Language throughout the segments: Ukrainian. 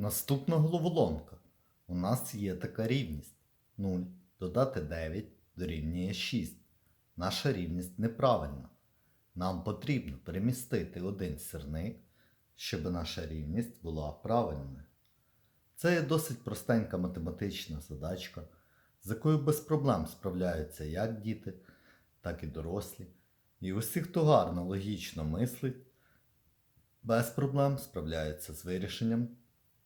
Наступна головоломка. У нас є така рівність. 0 додати 9 дорівнює 6. Наша рівність неправильна. Нам потрібно перемістити один сірник, щоб наша рівність була правильною. Це є досить простенька математична задачка, з якою без проблем справляються як діти, так і дорослі. І усі, хто гарно логічно мислить, без проблем справляються з вирішенням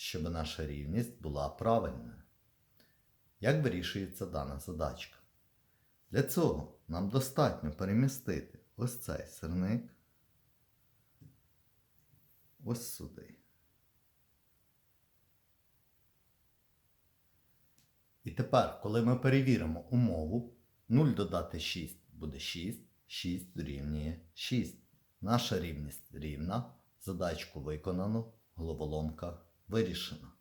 щоб наша рівність була правильною. Як вирішується дана задачка? Для цього нам достатньо перемістити ось цей сирник ось сюди. І тепер, коли ми перевіримо умову, 0 додати 6 буде 6, 6 дорівнює 6. Наша рівність рівна, задачку виконано, головоломка вирішена.